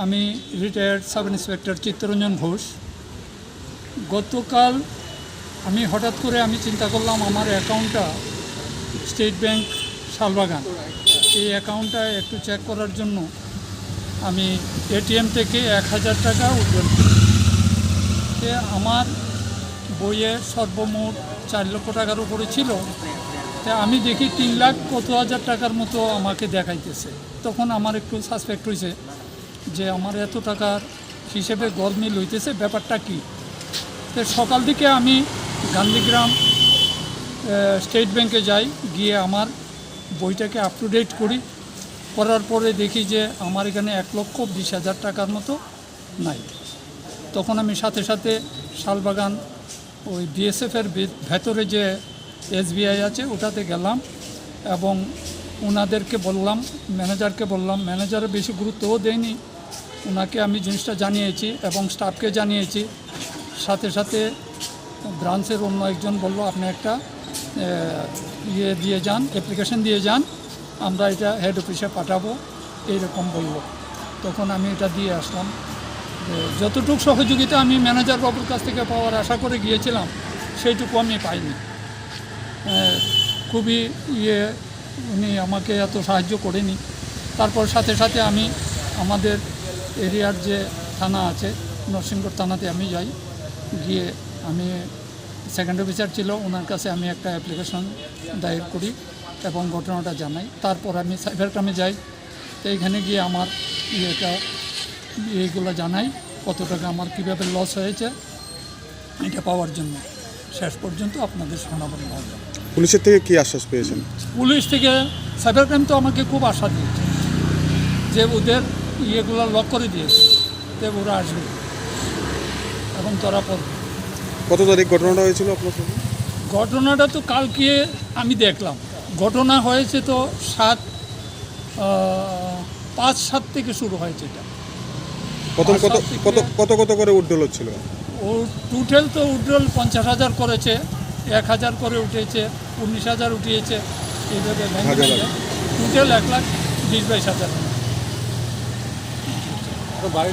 আমি retired sub inspector Chittaranjan Ghosh গতকাল আমি হঠাৎ করে আমি চিন্তা করলাম, আমার অ্যাকাউন্টটা স্টেট ব্যাংক শালবাগান। এই অ্যাকাউন্টটা একটু চেক করার জন্য আমি এটিএম থেকে এক হাজার টাকা উঠবেন সে আমার বইয়ে সর্বমোট চার লক্ষ টাকার উপরে ছিল। তা আমি দেখি তিন লাখ কত হাজার টাকার মতো আমাকে দেখাইতেছে। তখন আমার একটু সাসপেক্ট হয়েছে যে আমার এত টাকার হিসেবে গরমিল হইতেছে, ব্যাপারটা কি? তো সকাল দিকে আমি গান্ধীগ্রাম স্টেট ব্যাংকে যাই, গিয়ে আমার বইটাকে আপ টু ডেট করি। করার পরে দেখি যে আমার এখানে এক লক্ষ বিশ হাজার টাকার মতো নাই। তখন আমি সাথে সাথে শালবাগান, ওই বিএসএফের ভেতরে যে এসবিআই আছে, ওটাতে গেলাম এবং ওনাদেরকে বললাম, ম্যানেজারকে বললাম, ম্যানেজারও বেশি গুরুত্বও দেয়নি। ওনাকে আমি জিনিসটা জানিয়েছি এবং স্টাফকে জানিয়েছি। সাথে সাথে ব্রাঞ্চের অন্য একজন বলল, আপনি একটা ইয়ে দিয়ে যান অ্যাপ্লিকেশন দিয়ে যান, আমরা এটা হেড অফিসে পাঠাবো। এইরকম বলল। তখন আমি এটা দিয়ে আসলাম। যতটুকু সহযোগিতা আমি ম্যানেজার বাবুর কাছ থেকে পাওয়ার আশা করে গিয়েছিলাম, সেইটুকু আমি পাইনি। খুবই ইয়ে উনি আমাকে এত সাহায্য করেনি। তারপর সাথে সাথে আমি আমাদের এরিয়ার যে থানা আছে নরসিংগড় থানাতে আমি যাই। গিয়ে আমি সেকেন্ড অফিসার ছিল ওনার কাছে আমি একটা অ্যাপ্লিকেশন দায়ের করি এবং ঘটনাটা জানাই। তারপর আমি সাইবার ক্রামে যাই। তো এইখানে গিয়ে আমার ইয়েটা এইগুলো জানাই কত টাকা আমার কীভাবে লস হয়েছে এটা পাওয়ার জন্য। শেষ পর্যন্ত আপনাদের শোনাবেন পুলিশের থেকে কি আশ্বাস পেয়েছেন? পুলিশ থেকে সাইবার ক্রাইম তো আমাকে খুব আশা দিয়েছে যে ওদের ইয়েগুলো লক করে দিয়েছে যে ওরা আসবে। এখন ধরা পড়বে কত তারিখ ঘটনাটা হয়েছিল আপনার সাথে? ঘটনাটা তো কালকে আমি দেখলাম। ঘটনা হয়েছে তো সাত পাঁচ সাত থেকে শুরু হয়েছে এটা প্রথম কত কত কত কত করে উড্ডল হচ্ছিল? ও টোটাল তো উড্রল পঞ্চাশ হাজার করেছে এক হাজার করে উঠেছে উনিশ হাজার উঠিয়েছে এইভাবে। টোটাল এক লাখ বিশ বাইশ হাজার। तो गाड़ी